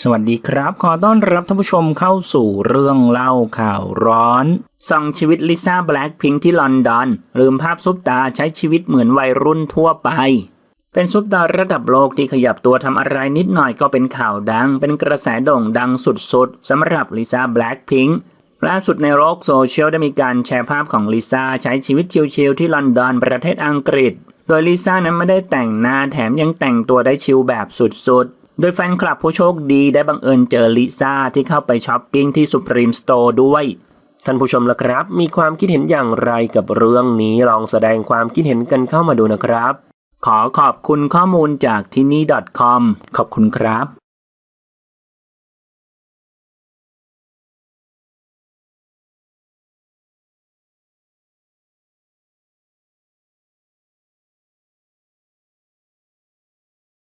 สวัสดีครับ ขอต้อนรับท่านผู้ชมเข้าสู่เรื่องเล่าข่าวร้อนส่องชีวิตลิซ่าแบล็คพิงค์ที่ลอนดอน ลืมภาพซุปตาใช้ชีวิตเหมือนวัยรุ่นทั่วไป เป็นซุปตาระดับโลกที่ขยับตัวทำอะไรนิดหน่อยก็เป็นข่าวดัง เป็นกระแสโด่งดังสุดๆสำหรับลิซ่าแบล็คพิงค์ล่าสุดในโลกโซเชียลได้มีการแชร์ภาพของลิซ่าใช้ชีวิตชิลๆที่ลอนดอนประเทศอังกฤษ โดยลิซ่านั้นไม่ได้แต่งหน้าแถมยังแต่งตัวได้ชิลแบบสุดๆ โดยแฟนคลับผู้โชคดีได้บังเอิญเจอลิซ่าที่เข้าไปช้อปปิ้งที่ Supreme Store ด้วย ท่านผู้ชมละครับ มีความคิดเห็นอย่างไรกับเรื่องนี้ลองแสดงความคิดเห็นกันเข้ามาดูนะครับ ขอขอบคุณข้อมูลจากที่นี่ .com ขอบคุณครับ